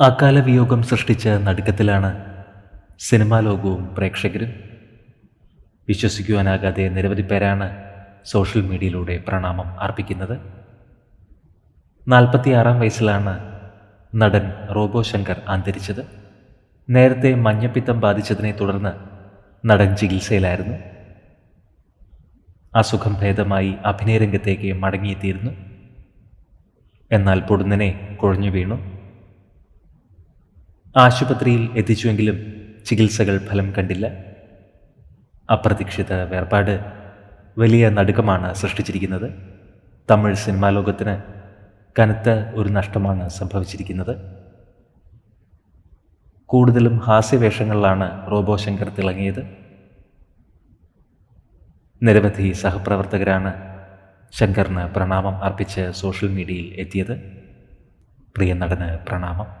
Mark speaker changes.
Speaker 1: അകാല വിയോഗം സൃഷ്ടിച്ച നടുക്കത്തിലാണ് സിനിമാ ലോകവും പ്രേക്ഷകരും. വിശ്വസിക്കുവാനാകാതെ നിരവധി പേരാണ് സോഷ്യൽ മീഡിയയിലൂടെ പ്രണാമം അർപ്പിക്കുന്നത്. നാൽപ്പത്തിയാറാം വയസ്സിലാണ് നടൻ റോബോ ശങ്കർ അന്തരിച്ചത്. നേരത്തെ മഞ്ഞപ്പിത്തം ബാധിച്ചതിനെ തുടർന്ന് നടൻ ചികിത്സയിലായിരുന്നു. അസുഖം ഭേദമായി അഭിനയരംഗത്തേക്ക് മടങ്ങിയെത്തിയിരുന്നു. എന്നാൽ പൊടുന്നനെ കുഴഞ്ഞു വീണു. ആശുപത്രിയിൽ എത്തിച്ചുവെങ്കിലും ചികിത്സകൾ ഫലം കണ്ടില്ല. അപ്രതീക്ഷിത വേർപാട് വലിയ നടുക്കമാണ് സൃഷ്ടിച്ചിരിക്കുന്നത്. തമിഴ് സിനിമാ ലോകത്തിന് കനത്ത ഒരു നഷ്ടമാണ് സംഭവിച്ചിരിക്കുന്നത്. കൂടുതലും ഹാസ്യവേഷങ്ങളിലാണ് റോബോ ശങ്കർ തിളങ്ങിയത്. നിരവധി സഹപ്രവർത്തകരാണ് ശങ്കറിന് പ്രണാമം അർപ്പിച്ച് സോഷ്യൽ മീഡിയയിൽ എത്തിയത്. പ്രിയ നടന് പ്രണാമം.